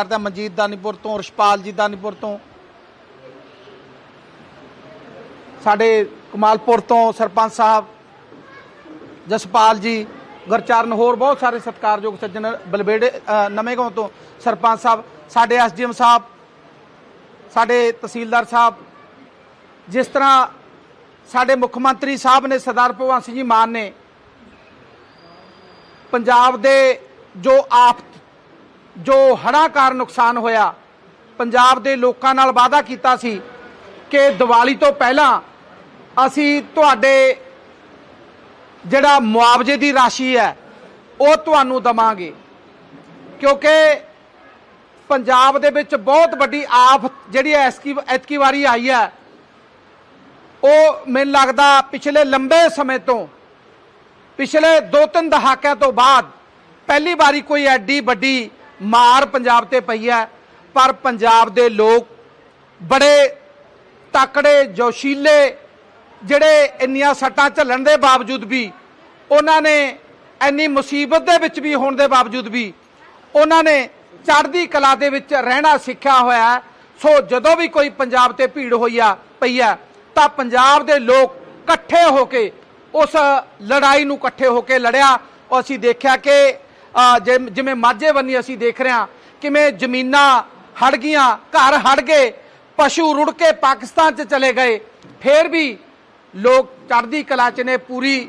ਕਰਦਾ ਮਨਜੀਤ ਦਾਨੀਪੁਰ ਤੋਂ, ਰਸ਼ਪਾਲ ਜੀ ਦਾਨੀਪੁਰ ਤੋਂ। ਸਾਡੇ ਕਮਾਲਪੁਰ ਤੋਂ ਸਰਪੰਚ ਸਾਹਿਬ, ਜਸਪਾਲ ਜੀ, ਗੁਰਚਰਨ ਹੋਰ ਬਹੁਤ ਸਾਰੇ ਸਤਿਕਾਰਯੋਗ ਸੱਜਣ ਬਲਬੇੜੇ ਨਵੇਂ ਗਾਉਂ ਤੋਂ ਸਰਪੰਚ ਸਾਹਿਬ, ਸਾਡੇ ਐਸਡੀਐਮ ਸਾਹਿਬ, ਸਾਡੇ ਤਹਿਸੀਲਦਾਰ ਸਾਹਿਬ, ਜਿਸ ਤਰ੍ਹਾਂ ਸਾਡੇ ਮੁੱਖ ਮੰਤਰੀ ਸਾਹਿਬ ਨੇ ਸਰਦਾਰ ਭਗਵੰਤ ਸਿੰਘ ਜੀ ਮਾਨ ਨੇ ਪੰਜਾਬ ਦੇ ਜੋ ਆਫਤ ਜੋ ਹੜ੍ਹਾਂ ਕਾਰਨ ਨੁਕਸਾਨ ਹੋਇਆ, ਪੰਜਾਬ ਦੇ ਲੋਕਾਂ ਨਾਲ ਵਾਅਦਾ ਕੀਤਾ ਸੀ ਕਿ ਦੀਵਾਲੀ ਤੋਂ ਪਹਿਲਾਂ ਅਸੀਂ ਤੁਹਾਡੇ ਜਿਹੜਾ ਮੁਆਵਜ਼ੇ ਦੀ ਰਾਸ਼ੀ ਹੈ, ਉਹ ਤੁਹਾਨੂੰ ਦਵਾਂਗੇ। ਕਿਉਂਕਿ ਪੰਜਾਬ ਦੇ ਵਿੱਚ ਬਹੁਤ ਵੱਡੀ ਆਫਤ ਜਿਹੜੀ ਐਸਕੀ ਐਤਕੀ ਵਾਰੀ ਆਈ ਹੈ, ਉਹ ਮੈਨੂੰ ਲੱਗਦਾ ਪਿਛਲੇ ਲੰਬੇ ਸਮੇਂ ਤੋਂ, ਪਿਛਲੇ 2-3 ਦਹਾਕਿਆਂ ਤੋਂ ਬਾਅਦ ਪਹਿਲੀ ਵਾਰੀ ਕੋਈ ਐਡੀ ਵੱਡੀ ਮਾਰ ਪੰਜਾਬ ਤੇ ਪਈ ਹੈ, ਪਰ ਪੰਜਾਬ ਦੇ ਲੋਕ ਬੜੇ ਤਾਕੜੇ, ਜੋਸ਼ੀਲੇ, ਜਿਹੜੇ ਇੰਨੀਆਂ ਸੱਟਾਂ ਝੱਲਣ ਦੇ ਬਾਵਜੂਦ ਵੀ, ਉਹਨਾਂ ਨੇ ਇੰਨੀ ਮੁਸੀਬਤ ਦੇ ਵਿੱਚ ਵੀ ਹੋਣ ਦੇ ਬਾਵਜੂਦ ਵੀ, ਉਹਨਾਂ ਨੇ ਚੜ੍ਹਦੀ ਕਲਾ ਦੇ ਵਿੱਚ ਰਹਿਣਾ ਸਿੱਖਿਆ ਹੋਇਆ ਸੋ ਜਦੋਂ ਵੀ ਕੋਈ ਪੰਜਾਬ ਤੇ ਭੀੜ ਹੋਈ ਆ, ਪਈ ਆ ਤਾਂ ਪੰਜਾਬ ਦੇ ਲੋਕ ਇਕੱਠੇ ਹੋ ਕੇ ਉਸ ਲੜਾਈ ਨੂੰ ਇਕੱਠੇ ਹੋ ਕੇ ਲੜਿਆ। ਔਰ ਅਸੀਂ ਦੇਖਿਆ ਕਿ ਜਿਵੇਂ ਮਾਝੇ ਬੰਨੀ ਅਸੀਂ ਦੇਖ ਰਹੇ ਹਾਂ, ਕਿਵੇਂ ਜ਼ਮੀਨਾਂ ਹੜ ਗਈਆਂ, ਘਰ ਹੜ ਗਏ, ਪਸ਼ੂ ਰੁੜ ਕੇ ਪਾਕਿਸਤਾਨ 'ਚ ਚਲੇ ਗਏ, ਫੇਰ ਵੀ ਲੋਕ ਚੜ੍ਹਦੀ ਕਲਾ 'ਚ ਨੇ, ਪੂਰੀ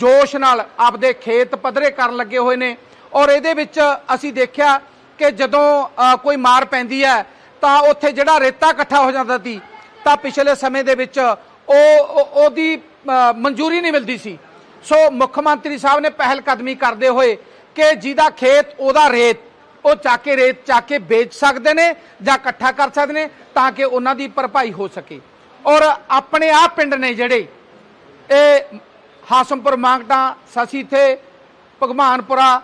ਜੋਸ਼ ਨਾਲ ਆਪਦੇ ਖੇਤ ਪੱਧਰੇ ਕਰਨ ਲੱਗੇ ਹੋਏ ਨੇ। ਔਰ ਇਹਦੇ ਵਿੱਚ ਅਸੀਂ ਦੇਖਿਆ ਕਿ ਜਦੋਂ ਕੋਈ ਮਾਰ ਪੈਂਦੀ ਹੈ, ਤਾਂ ਉੱਥੇ ਜਿਹੜਾ ਰੇਤਾ ਇਕੱਠਾ ਹੋ ਜਾਂਦਾ ਸੀ, ਤਾਂ ਪਿਛਲੇ ਸਮੇਂ ਦੇ ਵਿੱਚ ਉਹ ਉਹਦੀ ਮਨਜ਼ੂਰੀ ਨਹੀਂ ਮਿਲਦੀ ਸੀ। ਸੋ ਮੁੱਖ ਮੰਤਰੀ ਸਾਹਿਬ ਨੇ ਪਹਿਲ ਕਦਮੀ ਕਰਦੇ ਹੋਏ ਕਿ ਜਿਹਦਾ ਖੇਤ, ਉਹਦਾ ਰੇਤ, ਉਹ ਚੱਕ ਕੇ ਰੇਤ ਚੱਕ ਕੇ ਵੇਚ ਸਕਦੇ ਨੇ ਜਾਂ ਇਕੱਠਾ ਕਰ ਸਕਦੇ ਨੇ ਤਾਂ ਕਿ ਉਹਨਾਂ ਦੀ ਭਰਪਾਈ ਹੋ ਸਕੇ। ਔਰ ਆਪਣੇ ਆਪ ਪਿੰਡ ਨੇ ਜਿਹੜੇ ਇਹ ਹਾਸਮਪੁਰ, ਮਾਂਗਟਾ ਸਸੀਥੇ ਭਗਵਾਨਪੁਰਾ,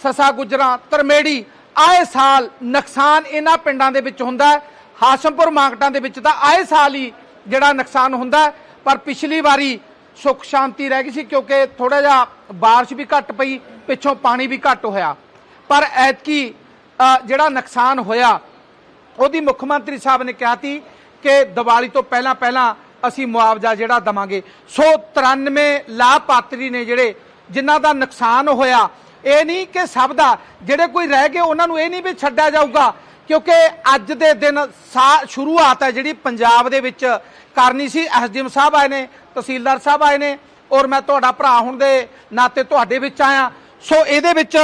ਸਸਾ ਗੁਜਰਾ, ਤਰਮੇੜੀ, ਆਏ ਸਾਲ ਨੁਕਸਾਨ ਇਹਨਾਂ ਪਿੰਡਾਂ ਦੇ ਵਿੱਚ ਹੁੰਦਾ ਹੈ। ਹਾਸਮਪੁਰ, ਮਾਂਗਟਾਂ ਦੇ ਵਿੱਚ ਤਾਂ ਆਏ ਸਾਲ ਹੀ ਜਿਹੜਾ ਨੁਕਸਾਨ ਹੁੰਦਾ ਪਰ ਪਿਛਲੀ ਵਾਰੀ ਸੁੱਖ ਸ਼ਾਂਤੀ ਰਹਿ ਗਈ ਸੀ ਕਿਉਂਕਿ ਥੋੜਾ ਜਿਹਾ بارش ਵੀ ਘੱਟ ਪਈ ਪਿੱਛੋਂ ਪਾਣੀ ਵੀ ਘੱਟ ਹੋਇਆ ਪਰ ਐਤਕੀ ਅ, ਜਿਹੜਾ ਨੁਕਸਾਨ ਹੋਇਆ ਉਹਦੀ ਮੁੱਖ ਮੰਤਰੀ ਸਾਹਿਬ ਨੇ ਕਿਹਾ ਸੀ ਕਿ ਦੀਵਾਲੀ ਤੋਂ ਪਹਿਲਾਂ ਪਹਿਲਾਂ ਅਸੀਂ ਮੁਆਵਜ਼ਾ ਜਿਹੜਾ ਦਵਾਂਗੇ ਸੋ 93 ਲਾਭਪਾਤਰੀ ਨੇ ਜਿਹੜੇ ਜਿਨ੍ਹਾਂ ਦਾ ਨੁਕਸਾਨ ਹੋਇਆ ਇਹ ਨਹੀਂ ਕਿ ਸਭ ਦਾ ਜਿਹੜੇ ਕੋਈ ਰਹਿ ਗਏ ਉਹਨਾਂ ਨੂੰ ਇਹ ਨਹੀਂ ਵੀ ਛੱਡਿਆ ਜਾਊਗਾ ਕਿਉਂਕਿ ਅੱਜ ਦੇ ਦਿਨ ਸਾ- ਸ਼ੁਰੂਆਤ ਹੈ ਜਿਹੜੀ ਪੰਜਾਬ ਦੇ ਵਿੱਚ ਕਰਨੀ ਸੀ। ਐਸਡੀਐਮ ਸਾਹਿਬ ਆਏ ਨੇ, ਤਹਿਸੀਲਦਾਰ ਸਾਹਿਬ ਆਏ ਨੇ ਔਰ ਮੈਂ ਤੁਹਾਡਾ ਭਰਾ ਹੋਣ ਦੇ ਨਾਤੇ ਤੁਹਾਡੇ ਵਿੱਚ ਆਇਆ। ਸੋ ਇਹਦੇ ਵਿੱਚ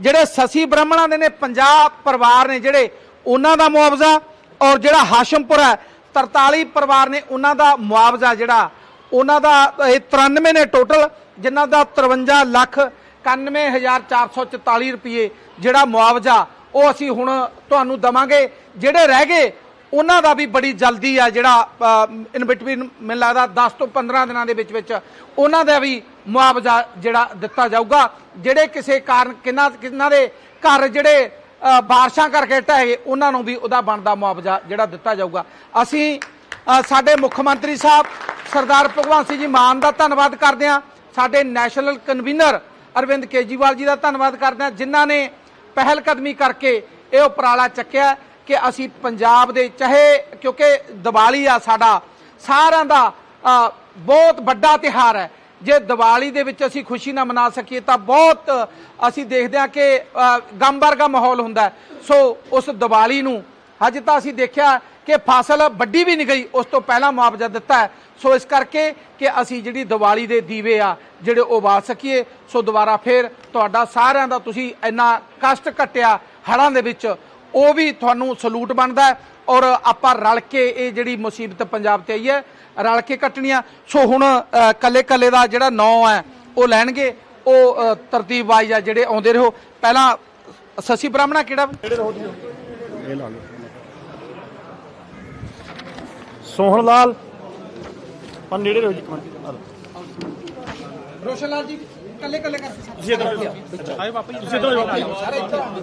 ਜਿਹੜੇ ਸਸੀ ਬ੍ਰਾਹਮਣਾਂ ਦੇ ਨੇ 50 ਪਰਿਵਾਰ ਨੇ ਜਿਹੜੇ, ਉਹਨਾਂ ਦਾ ਮੁਆਵਜ਼ਾ ਔਰ ਜਿਹੜਾ ਹਾਸ਼ਮਪੁਰ ਹੈ 43 ਪਰਿਵਾਰ ਨੇ ਉਹਨਾਂ ਦਾ ਮੁਆਵਜ਼ਾ ਜਿਹੜਾ, ਉਹਨਾਂ ਦਾ ਇਹ 93 ਨੇ ਟੋਟਲ, ਜਿਨ੍ਹਾਂ ਦਾ 53 ਲੱਖ 91444 ਰੁਪਏ ਜਿਹੜਾ ਮੁਆਵਜ਼ਾ ਉਹ ਅਸੀਂ ਹੁਣ ਤੁਹਾਨੂੰ ਦਵਾਂਗੇ। ਜਿਹੜੇ ਰਹਿ ਗਏ, ਉਹਨਾਂ ਦਾ ਵੀ ਬੜੀ ਜਲਦੀ ਆ ਜਿਹੜਾ ਇਨ ਬਿਟਵੀਨ ਮੈਨੂੰ ਲੱਗਦਾ 10 ਤੋਂ 15 ਦਿਨਾਂ ਦੇ ਵਿੱਚ ਵਿੱਚ ਉਹਨਾਂ ਦਾ ਵੀ ਮੁਆਵਜ਼ਾ ਜਿਹੜਾ ਦਿੱਤਾ ਜਾਊਗਾ। ਜਿਹੜੇ ਕਿਸੇ ਕਾਰਨ ਕਿੰਨਾ ਕਿੰਨਾ ਦੇ ਘਰ ਜਿਹੜੇ ਬਾਰਿਸ਼ਾਂ ਕਰਕੇ ਢਹਿ ਗਏ, ਉਹਨਾਂ ਨੂੰ ਵੀ ਉਹਦਾ ਬਣਦਾ ਮੁਆਵਜ਼ਾ ਜਿਹੜਾ ਦਿੱਤਾ ਜਾਊਗਾ। ਅਸੀਂ ਸਾਡੇ ਮੁੱਖ ਮੰਤਰੀ ਸਾਹਿਬ, ਸਰਦਾਰ ਭਗਵੰਤ ਸਿੰਘ ਜੀ ਮਾਨ ਦਾ ਧੰਨਵਾਦ ਕਰਦੇ ਹਾਂ। ਸਾਡੇ ਨੈਸ਼ਨਲ ਕਨਵੀਨਰ ਅਰਵਿੰਦ ਕੇਜੀਵਾਲ ਜੀ ਦਾ ਧੰਨਵਾਦ ਕਰਦੇ ਹਾਂ, ਜਿਨ੍ਹਾਂ ਨੇ ਪਹਿਲ ਕਦਮੀ ਕਰਕੇ ਇਹ ਉਪਰਾਲਾ ਚੱਕਿਆ ਕਿ ਅਸੀਂ ਪੰਜਾਬ ਦੇ ਚਾਹੇ, ਕਿਉਂਕਿ ਦੀਵਾਲੀ ਆ ਸਾਡਾ, ਸਾਰਿਆਂ ਦਾ ਬਹੁਤ ਵੱਡਾ ਤਿਹਾਰ ਹੈ। ਜੇ ਦੀਵਾਲੀ ਦੇ ਵਿੱਚ ਅਸੀਂ ਖੁਸ਼ੀ ਨਾ ਮਨਾ ਸਕੀਏ ਤਾਂ ਬਹੁਤ ਅਸੀਂ ਦੇਖਦੇ ਹਾਂ ਕਿ ਗਮ ਵਰਗਾ ਮਾਹੌਲ ਹੁੰਦਾ ਸੋ ਉਸ ਦੀਵਾਲੀ ਨੂੰ ਹਜੇ ਤਾਂ ਅਸੀਂ ਦੇਖਿਆ ਕਿ ਫਸਲ ਵੱਡੀ ਵੀ ਨਹੀਂ ਗਈ ਉਸ ਤੋਂ ਪਹਿਲਾਂ ਮੁਆਵਜ਼ਾ ਦਿੱਤਾ ਸੋ ਇਸ ਕਰਕੇ ਕਿ ਅਸੀਂ ਜਿਹੜੀ ਦੀਵਾਲੀ ਦੇ ਦੀਵੇ ਆ ਜਿਹੜੇ ਉਹ ਬਾਲ ਸਕੀਏ। ਸੋ ਦੁਬਾਰਾ ਫੇਰ ਤੁਹਾਡਾ ਸਾਰਿਆਂ ਦਾ ਤੁਸੀਂ ਇੰਨਾ ਕਸ਼ਟ ਕੱਟਿਆ ਹੜਾਂ ਦੇ ਵਿੱਚ ਉਹ ਵੀ ਤੁਹਾਨੂੰ ਸਲੂਟ ਬਣਦਾ ਔਰ ਆਪਾਂ ਰਲ ਕੇ ਇਹ ਜਿਹੜੀ ਮੁਸੀਬਤ ਪੰਜਾਬ ਤੇ ਆਈ ਹੈ ਰਲ ਕੇ ਕੱਟਣੀਆਂ। ਸੋ ਹੁਣ ਕੱਲੇ ਕੱਲੇ ਦਾ ਜਿਹੜਾ ਨਾਂ ਹੈ ਉਹ ਲੈਣਗੇ। ਉਹ ਤਰਤੀਬ ਵਾਈਜ਼ ਆ ਜਿਹੜੇ ਆਉਂਦੇ ਰਹੋ। ਪਹਿਲਾਂ ਸਸੀ ਬ੍ਰਾਹਮਣਾ ਕਿਹੜਾ? ਇਹ ਲਾ ਲਓ। ਸੋਹਣ ਲਾਲ ਪਰ ਨੇੜੇ ਰਹੋ ਜੀ ਇੱਕ ਮਿੰਟ। ਆ ਲਓ। ਰੋਸ਼ਨ ਲਾਲ ਜੀ ਕੱਲੇ ਕੱਲੇ ਕਰਕੇ ਤੁਸੀਂ ਇੱਧਰ ਆਓ ਆਏ ਬਾਪਾ ਜੀ ਤੁਸੀਂ ਇੱਧਰ ਆਓ ਸਾਰੇ ਇੱਧਰ ਆਓ।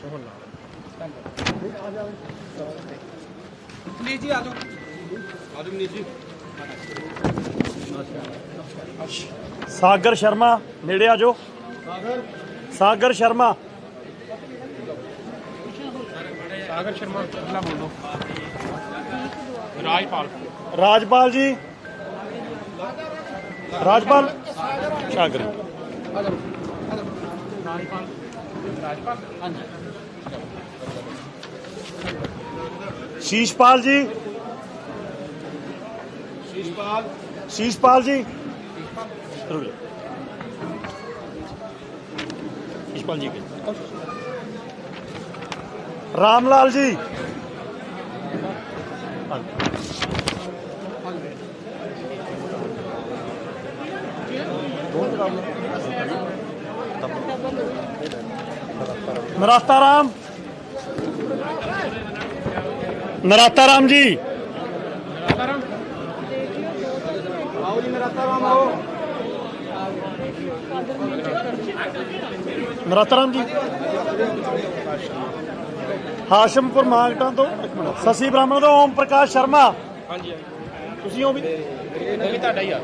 ਸੋਹਣ ਲਾਲ ਪਲੀਜ਼ ਜੀ। ਆ ਜਾਓ। ਆਜਮ ਨੀ ਜੀ। ਸਾਗਰ ਸ਼ਰਮਾ ਨੇੜੇ ਆ ਜਾਓ। ਸਾਗਰ ਸ਼ਰਮਾ सागर शर्मा बोलो। राजपाल। राजपाल जी। राजपाल। सागर। राजपाल। राजपाल? हाँ शीशपाल जी। शीशपाल। शीशपाल जी। शीशपाल जी के। ਰਾਮ ਲਾਲ ਜੀ। ਨਰਾਤਾ ਰਾਮ। ਨਰਾਤਾ ਰਾਮ ਜੀ। ਆਓ ਜੀ ਨਰਾਤਾ ਰਾਮ ਆਓ ਨਰਾਤਾ ਰਾਮ ਜੀ। ਹਾਸ਼ਮਪੁਰ ਮਾਗਟਾਂ ਤੋਂ ਸਸੀ ਬ੍ਰਾਹਮਣ ਤੋਂ ਓਮ ਪ੍ਰਕਾਸ਼ ਸ਼ਰਮਾ। ਹਾਂਜੀ ਤੁਸੀਂ ਹੋ ਵੀ ਵੀ ਤੁਹਾਡਾ ਹੀ ਆ।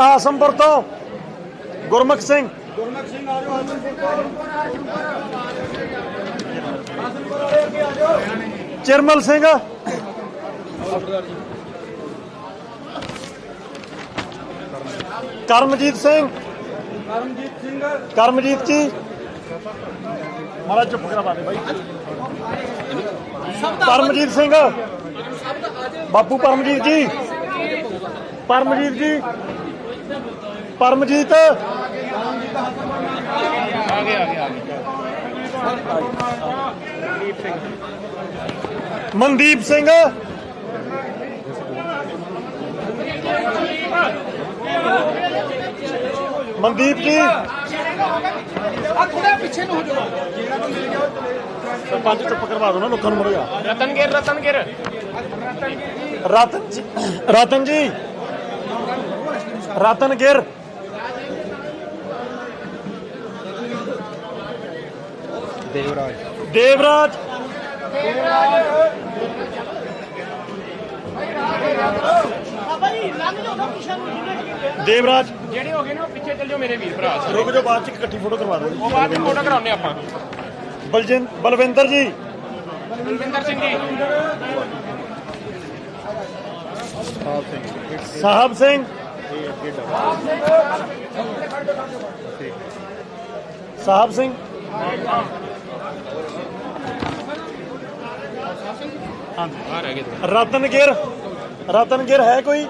ਹਾਸ਼ਮਪੁਰ ਤੋਂ ਗੁਰਮੁਖ ਸਿੰਘ। ਗੁਰਮੁਖ ਸਿੰਘ ਆ ਜਾਓ ਚਿਰਮਲ ਸਿੰਘ। ਕਰਮਜੀਤ ਸਿੰਘ। ਕਰਮਜੀਤ ਸਿੰਘ। ਕਰਮਜੀਤ ਜੀ। ਮਾਰਾ ਚੁੱਪ ਕਰਾ ਦੇ ਬਾਈ ਪਰਮਜੀਤ ਸਿੰਘ ਬਾਪੂ ਪਰਮਜੀਤ ਜੀ ਪਰਮਜੀਤ ਜੀ ਪਰਮਜੀਤ ਆ ਗਏ ਆ ਗਏ ਆ ਗਏ ਮਨਦੀਪ ਸਿੰਘ ਮਨਦੀਪ ਜੀ ਆ ਥੋੜਾ ਪਿੱਛੇ ਨੂੰ ਹੋ ਜਾਓ। ਸਰਪੰਚ ਚੁੱਪ ਕਰਵਾ ਦੋ ਨਾ ਲੋਕਾਂ ਨੂੰ ਮੜਿਆ। ਰਤਨਗਿਰ ਰਤਨਗਿਰ। ਰਤਨ ਜੀ ਰਤਨ ਜੀ। ਰਤਨ ਗਿਰ ਦੇਵਰਾਜ ਦੇਵਰਾਜ ਦੇਵਰਾਜ। ਜਿਹੜੇ ਹੋ ਗਏ ਨੇ ਉਹ ਪਿੱਛੇ ਚੱਲ ਜਾਓ ਮੇਰੇ ਵੀਰ ਭਰਾ ਸਾਰੇ। ਰੁਕ ਜਾਓ ਬਾਅਦ ਚ ਇਕੱਠੀ ਫੋਟੋ ਕਰਵਾ ਦਿਓ ਉਹ ਬਾਅਦ ਵਿੱਚ ਫੋਟੋ ਕਰਾਉਣੇ ਆਪਾਂ। ਬਲਜਿੰਦ ਬਲਵਿੰਦਰ ਜੀ। ਬਲਵਿੰਦਰ ਸਿੰਘ ਜੀ। ਸਾਹਿਬ ਸਿੰਘ। ਸਾਹਿਬ ਸਿੰਘ। ਆ ਰਹਿ ਗਏ। ਦੋ। ਰਤਨ ਗਿਰ ਰਤਨ ਗਿਰ ਹੈ ਕੋਈ?